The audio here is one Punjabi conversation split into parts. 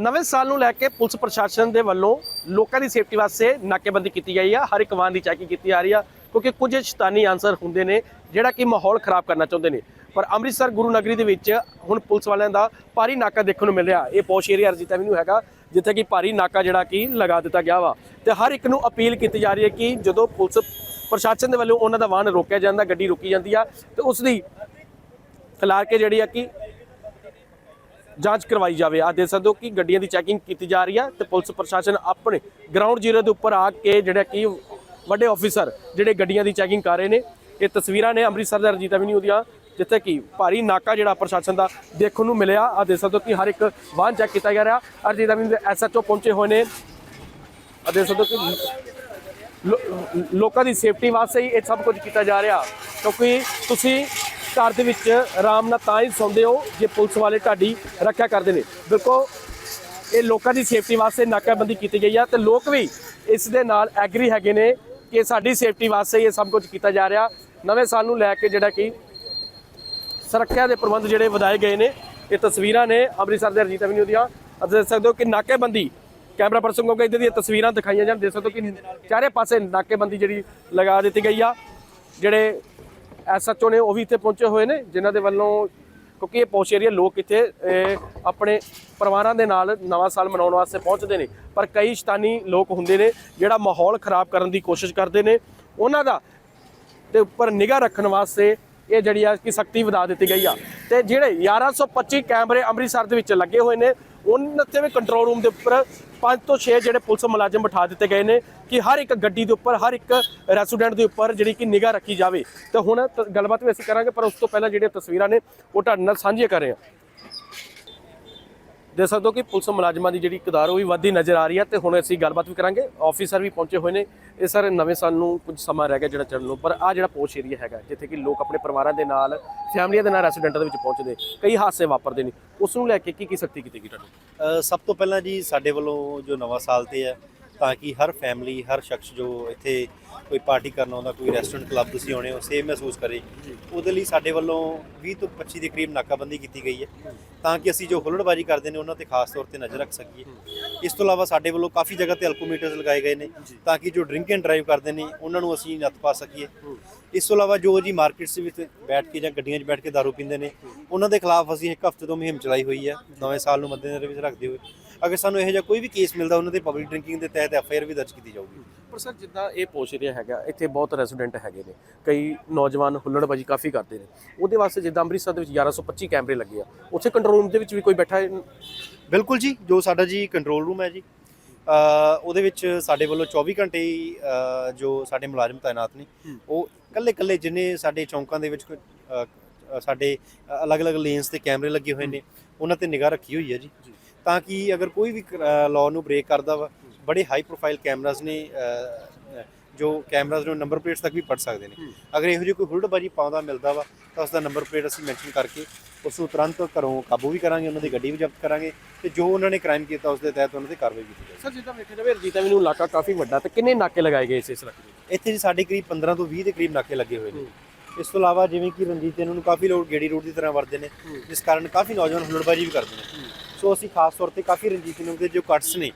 ਨਵੇਂ ਸਾਲ ਨੂੰ ਲੈ ਕੇ ਪੁਲਿਸ ਪ੍ਰਸ਼ਾਸਨ ਦੇ ਵੱਲੋਂ ਲੋਕਾਂ ਦੀ ਸੇਫਟੀ ਵਾਸਤੇ ਨਾਕੇਬੰਦੀ ਕੀਤੀ ਗਈ ਆ। ਹਰ ਇੱਕ ਵਾਹਨ ਦੀ ਚੈਕਿੰਗ ਕੀਤੀ ਜਾ ਰਹੀ ਆ, ਕਿਉਂਕਿ ਕੁਝ ਸ਼ੈਤਾਨੀ ਆਨਸਰ ਹੁੰਦੇ ਨੇ ਜਿਹੜਾ ਕਿ ਮਾਹੌਲ ਖਰਾਬ ਕਰਨਾ ਚਾਹੁੰਦੇ ਨੇ। ਪਰ ਅੰਮ੍ਰਿਤਸਰ ਗੁਰੂ ਨਗਰੀ ਦੇ ਵਿੱਚ ਹੁਣ ਪੁਲਿਸ ਵਾਲਿਆਂ ਦਾ ਭਾਰੀ ਨਾਕਾ ਦੇਖਣ ਨੂੰ ਮਿਲ ਰਿਹਾ। ਇਹ ਪੌਸ਼ ਏਰੀਆ ਅਰਜੀਤਾ ਵੀ ਨੂੰ ਹੈਗਾ, ਜਿੱਥੇ ਕਿ ਭਾਰੀ ਨਾਕਾ ਜਿਹੜਾ ਕਿ ਲਗਾ ਦਿੱਤਾ ਗਿਆ ਵਾ। ਤੇ ਹਰ ਇੱਕ ਨੂੰ ਅਪੀਲ ਕੀਤੀ ਜਾ ਰਹੀ ਹੈ ਕਿ ਜਦੋਂ ਪੁਲਿਸ ਪ੍ਰਸ਼ਾਸਨ ਦੇ ਵੱਲੋਂ ਉਹਨਾਂ ਦਾ ਵਾਹਨ ਰੋਕਿਆ ਜਾਂਦਾ, ਗੱਡੀ ਰੋਕੀ ਜਾਂਦੀ ਆ, ਤੇ ਉਸ ਦੀ ਖਿਲਾਰ ਕੇ ਜਿਹੜੀ ਆ ਕਿ ਜਾਂਚ ਕਰਵਾਈ ਜਾਵੇ। ਆ ਦੇਖ ਸਕਦੇ ਹੋ ਕਿ ਗੱਡੀਆਂ ਦੀ ਚੈਕਿੰਗ ਕੀਤੀ ਜਾ ਰਹੀ ਹੈ ਤੇ ਪੁਲਿਸ ਪ੍ਰਸ਼ਾਸਨ ਆਪਣੇ ਗਰਾਊਂਡ ਜ਼ੀਰੋ ਦੇ ਉੱਪਰ ਆ ਕੇ ਜਿਹੜਾ ਕਿ ਵੱਡੇ ਆਫੀਸਰ ਜਿਹੜੇ ਗੱਡੀਆਂ ਦੀ ਚੈਕਿੰਗ ਕਰ ਰਹੇ ਨੇ। ਇਹ ਤਸਵੀਰਾਂ ਨੇ ਅੰਮ੍ਰਿਤਸਰ ਦੇ ਰਜੀਤਾ ਐਵਨਿਊ ਦੀਆਂ, ਜਿੱਥੇ ਕਿ ਭਾਰੀ ਨਾਕਾ ਜਿਹੜਾ ਪ੍ਰਸ਼ਾਸਨ ਦਾ ਦੇਖਣ ਨੂੰ ਮਿਲਿਆ। ਆ ਦੇਖ ਸਕਦੇ ਹੋ ਕਿ ਹਰ ਇੱਕ ਵਾਹਨ ਚੈੱਕ ਕੀਤਾ ਜਾ ਰਿਹਾ। ਅਰਜੀਤਾ ਵੀ ਦੇ ਐਸਐਚਓ ਪਹੁੰਚੇ ਹੋਏ ਨੇ। ਆ ਦੇਖ ਸਕਦੇ ਹੋ ਕਿ ਲੋ- ਲੋਕਾਂ ਦੀ ਸੇਫਟੀ ਵਾਸਤੇ ਹੀ ਇਹ ਸਭ ਕੁਝ ਕੀਤਾ ਜਾ ਰਿਹਾ। ਕਿਉਂਕਿ ਤੁਸੀਂ ਘਰ ਦੇ ਵਿੱਚ ਆਰਾਮ ਨਾਲ ਤਾਂ ਹੀ ਸੌਂਦੇ ਹੋ ਜੇ ਪੁਲਿਸ ਵਾਲੇ ਤੁਹਾਡੀ ਰੱਖਿਆ ਕਰਦੇ ਨੇ। ਬਿਲਕੁਲ ਇਹ ਲੋਕਾਂ ਦੀ ਸੇਫਟੀ ਵਾਸਤੇ ਨਾਕਾਬੰਦੀ ਕੀਤੀ ਗਈ ਆ ਤੇ ਲੋਕ ਵੀ ਇਸ ਦੇ ਨਾਲ ਐਗਰੀ ਹੈਗੇ ਨੇ ਕਿ ਸਾਡੀ ਸੇਫਟੀ ਵਾਸਤੇ ਇਹ ਸਭ ਕੁਝ ਕੀਤਾ ਜਾ ਰਿਹਾ। ਨਵੇਂ ਸਾਲ ਨੂੰ ਲੈ ਕੇ ਜਿਹੜਾ ਕਿ ਸੁਰੱਖਿਆ ਦੇ ਪ੍ਰਬੰਧ ਜਿਹੜੇ ਵਧਾਏ ਗਏ ਨੇ, ਇਹ ਤਸਵੀਰਾਂ ਨੇ ਅੰਮ੍ਰਿਤਸਰ ਦੇ ਰਜੀਤ ਐਵਨਿਊ ਦੀਆਂ। ਅਤੇ ਦੇਖ ਸਕਦੇ ਹੋ ਕਿ ਨਾਕੇਬੰਦੀ, ਕੈਮਰਾ ਪਰਸਨ ਕਹੋਗੇ ਇਦਾਂ ਦੀਆਂ ਤਸਵੀਰਾਂ ਦਿਖਾਈਆਂ ਜਾਣ, ਦੇਖ ਸਕਦੇ ਹੋ ਕਿ ਚਾਰੇ ਪਾਸੇ ਨਾਕੇਬੰਦੀ ਜਿਹੜੀ ਲਗਾ ਦਿੱਤੀ ਗਈ ਆ। ਜਿਹੜੇ ਐਸਐਚਓ ਨੇ ਉਹ ਵੀ ਇੱਥੇ ਪਹੁੰਚੇ ਹੋਏ ਨੇ, ਜਿਨ੍ਹਾਂ ਦੇ ਵੱਲੋਂ, ਕਿਉਂਕਿ ਇਹ ਪੌਸ਼ ਏਰੀਆ ਲੋਕ ਇੱਥੇ ਆਪਣੇ ਪਰਿਵਾਰਾਂ ਦੇ ਨਾਲ ਨਵਾਂ ਸਾਲ ਮਨਾਉਣ ਵਾਸਤੇ ਪਹੁੰਚਦੇ ਨੇ। ਪਰ ਕਈ ਸ਼ਤਾਨੀ ਲੋਕ ਹੁੰਦੇ ਨੇ, ਜਿਹੜਾ ਮਾਹੌਲ ਖਰਾਬ ਕਰਨ ਦੀ ਕੋਸ਼ਿਸ਼ ਕਰਦੇ ਨੇ। ਉਹਨਾਂ ਦਾ ਦੇ ਉੱਪਰ ਨਿਗਾਹ ਰੱਖਣ ਵਾਸਤੇ ਇਹ ਜਿਹੜੀ ਆ ਕਿ ਸਖਤੀ ਵਧਾ ਦਿੱਤੀ ਗਈ ਆ। ਤੇ ਜਿਹੜੇ 1125 ਕੈਮਰੇ ਅੰਮ੍ਰਿਤਸਰ ਦੇ ਵਿੱਚ ਲੱਗੇ ਹੋਏ ਨੇ ਉਹਨਾਂ ਤੇ ਵੀ ਕੰਟਰੋਲ ਰੂਮ ਦੇ ਉੱਪਰ ਪੰਜ ਤੋਂ 6 ਜਿਹੜੇ ਪੁਲਿਸ ਮੁਲਾਜ਼ਮ ਬਿਠਾ ਦਿੱਤੇ ਗਏ ਨੇ ਕਿ ਹਰ ਇੱਕ ਗੱਡੀ ਦੇ ਉੱਪਰ, ਹਰ ਇੱਕ ਰੈਸਟੋਰੈਂਟ ਦੇ ਉੱਪਰ ਜਿਹੜੀ ਕਿ ਨਿਗਾਹ ਰੱਖੀ ਜਾਵੇ। ਤੇ ਹੁਣ ਗੱਲਬਾਤ ਵੀ ਅਸੀਂ ਕਰਾਂਗੇ, ਪਰ ਉਸ ਤੋਂ ਪਹਿਲਾਂ ਜਿਹੜੀਆਂ ਤਸਵੀਰਾਂ ਨੇ, ਉਹ ਤੁਹਾਡੇ ਨਾਲ ਸਾਂਝੀਆਂ ਕਰ ਰਹੇ ਹਾਂ। ਦੇਖ ਸਕਦੇ ਹੋ ਕਿ ਪੁਲਿਸ ਮੁਲਾਜ਼ਮਾਂ ਦੀ ਜਿਹੜੀ ਕਦਾਰ ਉਹ ਵੀ ਵੱਧਦੀ ਨਜ਼ਰ ਆ ਰਹੀ ਹੈ ਤੇ ਹੁਣ ਅਸੀਂ ਗੱਲਬਾਤ ਵੀ ਕਰਾਂਗੇ। ਆਫੀਸਰ ਵੀ ਪਹੁੰਚੇ ਹੋਏ ਨੇ। ਇਹ ਸਰ ਨਵੇਂ ਸਾਲ ਨੂੰ ਕੁਝ ਸਮਾਂ ਰਹਿ ਗਿਆ ਜਿਹੜਾ ਚੜ੍ਹਨ ਨੂੰ, ਪਰ ਆ ਜਿਹੜਾ ਪੋਸ਼ ਏਰੀਆ ਹੈਗਾ, ਜਿੱਥੇ ਕਿ ਲੋਕ ਆਪਣੇ ਪਰਿਵਾਰਾਂ ਦੇ ਨਾਲ, ਫੈਮਲੀਆਂ ਦੇ ਨਾਲ ਰੈਸੀਡੈਂਟਾਂ ਦੇ ਵਿੱਚ ਪਹੁੰਚਦੇ, ਕਈ ਹਾਦਸੇ ਵਾਪਰਦੇ ਨੇ। ਉਸ ਨੂੰ ਲੈ ਕੇ ਕੀ ਕੀ ਸਖਤੀ ਕੀਤੀ ਗਈ ਤੁਹਾਨੂੰ ਸਭ ਤੋਂ ਪਹਿਲਾਂ ਜੀ ਸਾਡੇ ਵੱਲੋਂ ਜੋ ਨਵਾਂ ਸਾਲ ਤੇ ਹੈ ਤਾਂ ਕਿ ਹਰ ਫੈਮਿਲੀ ਹਰ ਸ਼ਖਸ ਜੋ ਇੱਥੇ ਕੋਈ ਪਾਰਟੀ ਕਰਨ ਆਉਂਦਾ, ਕੋਈ ਰੈਸਟੋਰੈਂਟ ਕਲੱਬ ਤੁਸੀਂ ਆਉਣੇ ਹੋ ਸੇਫ ਮਹਿਸੂਸ ਕਰੇ। ਉਹਦੇ ਲਈ ਸਾਡੇ ਵੱਲੋਂ 20 ਤੋਂ 25 ਦੇ ਕਰੀਬ ਨਾਕਾਬੰਦੀ ਕੀਤੀ ਗਈ ਹੈ। ਤਾਂ ਕਿ ਅਸੀਂ ਜੋ ਹੁੱਲੜਬਾਜੀ ਕਰਦੇ ਨੇ, ਉਹਨਾਂ ਤੇ ਖਾਸ ਤੌਰ ਤੇ ਨਜ਼ਰ ਰੱਖ ਸਕੀਏ। ਇਸ ਤੋਂ ਇਲਾਵਾ ਸਾਡੇ ਵੱਲੋਂ ਕਾਫੀ ਜਗ੍ਹਾ ਤੇ ਅਲਕੋਮੀਟਰਸ ਲਗਾਏ ਗਏ ਨੇ, ਤਾਂ ਕਿ ਜੋ ਡਰਿੰਕ ਐਂਡ ਡਰਾਈਵ ਕਰਦੇ ਨੇ, ਉਹਨਾਂ ਨੂੰ ਅਸੀਂ ਨੱਥ ਪਾ ਸਕੀਏ। ਇਸ ਤੋਂ ਇਲਾਵਾ ਜੋ ਜੀ ਮਾਰਕੀਟਸ ਵਿੱਚ ਬੈਠ ਕੇ ਜਾਂ ਗੱਡੀਆਂ 'ਚ ਬੈਠ ਕੇ ਦਾਰੂ ਪੀਂਦੇ ਨੇ, ਉਹਨਾਂ ਦੇ ਖਿਲਾਫ ਅਸੀਂ ਇੱਕ ਹਫ਼ਤੇ ਤੋਂ ਮੁਹਿੰਮ ਚਲਾਈ ਹੋਈ ਹੈ। ਨਵੇਂ ਸਾਲ ਨੂੰ ਮੱਦੇਨਜ਼ਰ ਵਿੱਚ ਰੱਖਦੇ ਹੋਏ। ਅਗਰ ਸਾਨੂੰ ਇਹੋ ਜਿਹਾ ਕੋਈ ਵੀ ਕੇਸ ਮਿਲਦਾ ਉਹਨਾਂ ਦੇ ਪਬਲਿਕ ਡਰਿੰਕਿੰਗ ਦੇ ਤਹਿਤ ਐਫ ਆਈ ਆਰ ਵੀ ਦਰਜ ਕੀਤੀ ਜਾਊਗੀ। ਪਰ ਸਰ ਜਿੱਦਾਂ ਇਹ ਪੋਸ਼ ਏਰੀਆ ਹੈਗਾ ਇੱਥੇ ਬਹੁਤ ਰੈਸਟੋਰੈਂਟ ਹੈਗੇ ਨੇ। ਕਈ ਨੌਜਵਾਨ ਹੁੱਲੜਬਾਜੀ ਕਾਫੀ ਕਰਦੇ ਨੇ। ਉਹਦੇ ਵਾਸਤੇ ਜਿੱਦਾਂ ਅੰਮ੍ਰਿਤਸਰ ਦੇ ਵਿੱਚ 1125 ਕੈਮਰੇ ਲੱਗੇ ਆ। ਉੱਥੇ ਕੰਟਰੋਲ ਰੂਮ ਦੇ ਵਿੱਚ ਵੀ ਕੋਈ ਬੈਠਾ ਹੈ? ਬਿਲਕੁਲ ਜੀ ਜੋ ਸਾਡਾ ਜੀ ਕੰਟਰੋਲ ਰੂਮ ਹੈ ਜੀ। ਉਹਦੇ ਵਿੱਚ ਸਾਡੇ ਵੱਲੋਂ 24 ਘੰਟੇ ਜੋ ਸਾਡੇ ਮੁਲਾਜ਼ਮ ਤਾਇਨਾਤ ਨੇ ਉਹ ਕੱਲੇ ਕੱਲੇ ਜਿੰਨੇ ਸਾਡੇ ਚੌਂਕਾਂ ਦੇ ਵਿੱਚ ਸਾਡੇ ਅਲੱਗ-ਅਲੱਗ ਲੇਨਸ ਤੇ ਕੈਮਰੇ ਲੱਗੇ ਹੋਏ ਨੇ ਉਹਨਾਂ ਤੇ ਨਿਗਾਹ ਰੱਖੀ ਹੋਈ ਹੈ ਜੀ। ਤਾਂ ਕਿ ਅਗਰ ਕੋਈ ਵੀ ਲਾਅ ਨੂੰ ਬ੍ਰੇਕ ਕਰਦਾ ਵਾ ਬੜੇ ਹਾਈ ਪ੍ਰੋਫਾਈਲ ਕੈਮਰਾਸ ਨੇ ਜੋ ਕੈਮਰਾਸ ਨੂੰ ਨੰਬਰ ਪਲੇਟਸ ਤੱਕ ਵੀ ਪੜ ਸਕਦੇ ਨੇ। ਅਗਰ ਇਹੋ ਜਿਹੀ ਕੋਈ ਹੁਲੜਬਾਜੀ ਪਾਉਂਦਾ ਮਿਲਦਾ ਵਾ ਤਾਂ ਉਸ ਦਾ ਨੰਬਰ ਪਲੇਟ ਅਸੀਂ ਮੈਂਸ਼ਨ ਕਰਕੇ ਉਸ ਨੂੰ ਤੁਰੰਤ ਘਰੋਂ ਕਾਬੂ ਵੀ ਕਰਾਂਗੇ ਉਹਨਾਂ ਦੀ ਗੱਡੀ ਵੀ ਜ਼ਬਤ ਕਰਾਂਗੇ ਤੇ ਜੋ ਉਹਨਾਂ ਨੇ ਕ੍ਰਾਈਮ ਕੀਤਾ ਉਸ ਦੇ ਤਹਿਤ ਉਹਨਾਂ ਤੇ ਕਾਰਵਾਈ ਕੀਤੀ ਜਾਵੇਗੀ ਸਰ ਜਿੱਦਾਂ ਵੇਖਿਆ ਜਾਵੇ ਰਜੀਤਾ ਮੈਨੂੰ ਇਲਾਕਾ ਕਾਫੀ ਵੱਡਾ ਤੇ ਕਿੰਨੇ ਨਾਕੇ ਲਗਾਏ ਗਏ ਇਸ ਇਸ ਇਲਾਕੇ ਦੇ? ਇੱਥੇ ਜੀ ਸਾਡੇ ਕਰੀਬ 15 ਤੋਂ 20 ਦੇ ਕਰੀਬ ਨਾਕੇ ਲੱਗੇ ਹੋਏ ਨੇ। ਇਸ ਤੋਂ ਇਲਾਵਾ ਜਿਵੇਂ ਕਿ ਰਣਜੀਤ ਇਹਨਾਂ ਨੂੰ ਕਾਫੀ ਲੋਕ ਗੇੜੀ ਰੂਟ ਦੀ ਤਰ੍ਹਾਂ ਵਰਤਦੇ ਨੇ ਜਿਸ ਕਾਰਨ ਕਾਫੀ ਨੌਜਵਾਨ ਹੁਲੜਬਾਜੀ ਵੀ ਕਰਦੇ ਨੇ। ਸੋ ਅਸੀਂ ਖਾਸ ਤੌਰ ਤੇ ਕਾਫੀ ਰਣਜੀਤ ਨੂੰ ਦੇ ਜੋ ਕੱਟਸ ਨੇ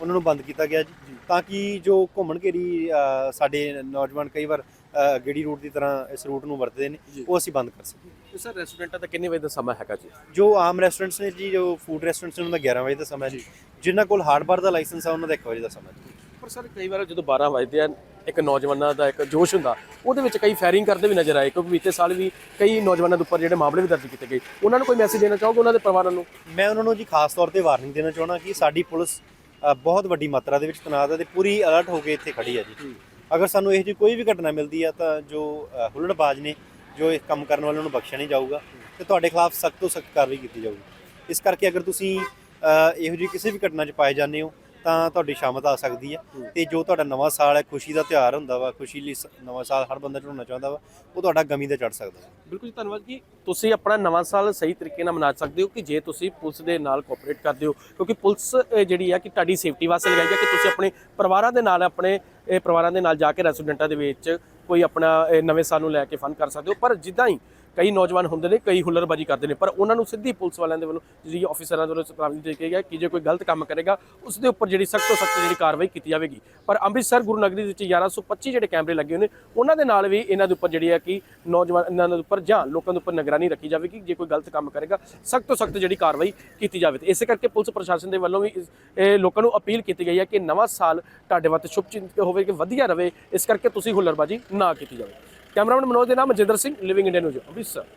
ਉਹਨਾਂ ਨੂੰ ਬੰਦ ਕੀਤਾ ਗਿਆ ਜੀ। ਤਾਂ ਕਿ ਜੋ ਘੁੰਮਣ ਘੇਰੀ ਸਾਡੇ ਨੌਜਵਾਨ ਕਈ ਵਾਰ ਗੇੜੀ ਰੂਟ ਦੀ ਤਰ੍ਹਾਂ ਇਸ ਰੂਟ ਨੂੰ ਵਰਤਦੇ ਨੇ ਉਹ ਅਸੀਂ ਬੰਦ ਕਰ ਸਕੀਏ ਸਰ ਰੈਸਟੋਰੈਂਟਾਂ ਦਾ ਕਿੰਨੇ ਵਜੇ ਦਾ ਸਮਾਂ ਹੈਗਾ ਜੀ? ਜੋ ਆਮ ਰੈਸਟੋਰੈਂਟਸ ਨੇ ਜੀ ਜੋ ਫੂਡ ਰੈਸਟੋਰੈਂਟਸ ਨੇ ਉਹਨਾਂ ਦਾ 11 ਵਜੇ ਦਾ ਸਮਾਂ ਹੈ ਜੀ। ਜਿਨ੍ਹਾਂ ਕੋਲ ਹਾਰਡ ਬਾਰ ਦਾ ਲਾਇਸੈਂਸ ਆ ਉਹਨਾਂ ਦਾ 1 ਵਜੇ ਦਾ ਸਮਾਂ ਹੈ ਜੀ। ਪਰ ਸਰ ਕਈ ਵਾਰ ਜਦੋਂ 12 ਵਜਦੇ ਆ ਇੱਕ ਨੌਜਵਾਨਾਂ ਦਾ ਇੱਕ ਜੋਸ਼ ਹੁੰਦਾ ਉਹਦੇ ਵਿੱਚ ਕਈ ਫਾਇਰਿੰਗ ਕਰਦੇ ਵੀ ਨਜ਼ਰ ਆਏ ਕਿਉਂਕਿ ਬੀਤੇ ਸਾਲ ਵੀ ਕਈ ਨੌਜਵਾਨਾਂ ਦੇ ਉੱਪਰ ਜਿਹੜੇ ਮਾਮਲੇ ਵੀ ਦਰਜ ਕੀਤੇ ਗਏ। ਉਹਨਾਂ ਨੂੰ ਕੋਈ ਮੈਸੇਜ ਦੇਣਾ ਚਾਹੋਗੇ ਉਹਨਾਂ ਦੇ ਪਰਿਵਾਰਾਂ ਨੂੰ? ਮੈਂ ਉਹਨਾਂ ਨੂੰ ਜੀ ਖਾਸ ਤੌਰ ਤੇ ਵਾਰਨਿੰਗ ਦੇਣਾ ਚਾਹਣਾ ਕਿ ਸਾਡੀ ਪੁਲਿਸ ਬਹੁਤ ਵੱਡੀ ਮਾਤਰਾ ਦੇ ਵਿੱਚ ਤੈਨਾਤ ਹੈ ਤੇ ਪੂਰੀ ਅਲਰਟ ਹੋ ਕੇ ਇੱਥੇ ਖੜੀ ਹੈ ਜੀ। ਅਗਰ ਸਾਨੂੰ ਇਹੋ ਜਿਹੀ ਕੋਈ ਵੀ ਘਟਨਾ ਮਿਲਦੀ ਹੈ ਤਾਂ ਜੋ ਹੁੱਲੜਬਾਜ਼ ਨੇ ਜੋ ਇਹ ਕੰਮ ਕਰਨ ਵਾਲਿਆਂ ਨੂੰ ਬਖਸ਼ਿਆ ਨਹੀਂ ਜਾਊਗਾ ਤੇ ਤੁਹਾਡੇ ਖਿਲਾਫ ਸਖਤ ਤੋਂ ਸਖਤ ਕਾਰਵਾਈ ਕੀਤੀ ਜਾਊਗੀ। ਇਸ ਕਰਕੇ ਅਗਰ ਤੁਸੀਂ ਇਹੋ ਜਿਹੀ ਕਿਸੇ ਵੀ ਘਟਨਾ 'ਚ ਪਾਏ ਜਾਂਦੇ ਹੋ ਤਾਂ ਤੁਹਾਡੀ ਸ਼ਾਮਤ ਆ ਸਕਦੀ ਹੈ। ਤੇ ਜੋ ਤੁਹਾਡਾ ਨਵਾਂ ਸਾਲ ਹੈ ਖੁਸ਼ੀ ਦਾ ਤਿਉਹਾਰ ਹੁੰਦਾ ਵਾ ਖੁਸ਼ੀ ਲਈ ਸ- ਨਵਾਂ ਸਾਲ ਹਰ ਬੰਦਾ ਝੜਨਾ ਚਾਹੁੰਦਾ ਵਾ ਉਹ ਤੁਹਾਡਾ ਗਮੀ ਦਾ ਚੜ ਸਕਦਾ। ਹੈ ਬਿਲਕੁਲ ਜੀ ਧੰਨਵਾਦ ਜੀ। ਤੁਸੀਂ ਆਪਣਾ ਨਵਾਂ ਸਾਲ ਸਹੀ ਤਰੀਕੇ ਨਾਲ ਮਨਾ ਸਕਦੇ ਹੋ ਕਿ ਜੇ ਤੁਸੀਂ ਪੁਲਿਸ ਦੇ ਨਾਲ ਕੋਆਪਰੇਟ ਕਰਦੇ ਹੋ ਕਿਉਂਕਿ ਪੁਲਿਸ ਅਹ, ਜਿਹੜੀ ਆ ਕਿ ਤੁਹਾਡੀ ਸੇਫਟੀ ਵਾਸਤੇ ਲਗਾਈ ਹੈ ਕਿ ਤੁਸੀਂ ਆਪਣੇ ਪਰਿਵਾਰਾਂ ਦੇ ਨਾਲ ਆਪਣੇ ਪਰਿਵਾਰਾਂ ਦੇ ਨਾਲ ਜਾ ਕੇ ਰੈਸਟੋਰੈਂਟਾਂ ਦੇ ਵਿੱਚ ਕੋਈ ਆਪਣਾ ਨਵੇਂ ਸਾਲ ਨੂੰ ਲੈ ਕੇ ਫਨ ਕਰ ਸਕਦੇ ਹੋ। ਪਰ ਜਿੱਦਾਂ ਹੀ ਕਈ ਨੌਜਵਾਨ ਹੁੰਦੇ ਨੇ, ਕਈ ਹੁੱਲਰਬਾਜ਼ੀ ਕਰਦੇ ਨੇ, ਪਰ ਉਹਨਾਂ ਨੂੰ ਸਿੱਧੀ ਪੁਲਿਸ ਵਾਲਿਆਂ ਦੇ ਵੱਲੋਂ ਜਿਹੜੀ ਅਫੀਸਰਾਂ ਦੇ ਵੱਲੋਂ ਚੇਤਾਵਨੀ ਦੇ ਕੇ ਗਿਆ ਕਿ ਜੇ ਕੋਈ ਗਲਤ ਕੰਮ ਕਰੇਗਾ, ਉਸ ਦੇ ਉੱਪਰ ਜਿਹੜੀ ਸਖਤ ਤੋਂ ਸਖਤ ਜਿਹੜੀ ਕਾਰਵਾਈ ਕੀਤੀ ਜਾਵੇਗੀ। ਪਰ ਅੰਮ੍ਰਿਤਸਰ ਗੁਰੂ ਨਗਰੀ ਦੇ ਵਿੱਚ 1125 ਜਿਹੜੇ ਕੈਮਰੇ ਲੱਗੇ ਹੋਏ ਨੇ, ਉਹਨਾਂ ਦੇ ਨਾਲ ਵੀ ਇਹਨਾਂ ਦੇ ਉੱਪਰ ਜਿਹੜੀ ਹੈ ਕਿ ਨੌਜਵਾਨ, ਇਹਨਾਂ ਦੇ ਉੱਪਰ ਜਾਂ ਲੋਕਾਂ ਦੇ ਉੱਪਰ ਨਿਗਰਾਨੀ ਰੱਖੀ ਜਾਵੇਗੀ ਜੇ ਕੋਈ ਗਲਤ ਕੰਮ ਕਰੇਗਾ, ਸਖਤ ਤੋਂ ਸਖਤ ਜਿਹੜੀ ਕਾਰਵਾਈ ਕੀਤੀ ਜਾਵੇ। ਤੇ ਇਸੇ ਕਰਕੇ ਪੁਲਿਸ ਪ੍ਰਸ਼ਾਸਨ ਦੇ ਵੱਲੋਂ ਵੀ ਇਸ- ਲੋਕਾਂ ਨੂੰ ਅਪੀਲ ਕੀਤੀ ਗਈ ਹੈ ਕਿ ਨਵਾਂ ਸਾਲ ਤੁਹਾਡੇ ਵਾਸਤੇ ਸ਼ੁਭ ਚਿੰਤ ਹੋਵੇ, ਕਿ ਵਧੀਆ ਰਵੇ ਇਸ ਕਰਕੇ ਤੁਸੀਂ ਹੁੱਲਰਬਾਜ਼ੀ ਨਾ ਕੀਤੀ ਜਾਵੇ। કેમેરામેન મનોજ નામ Jindersingh living India news Amritsar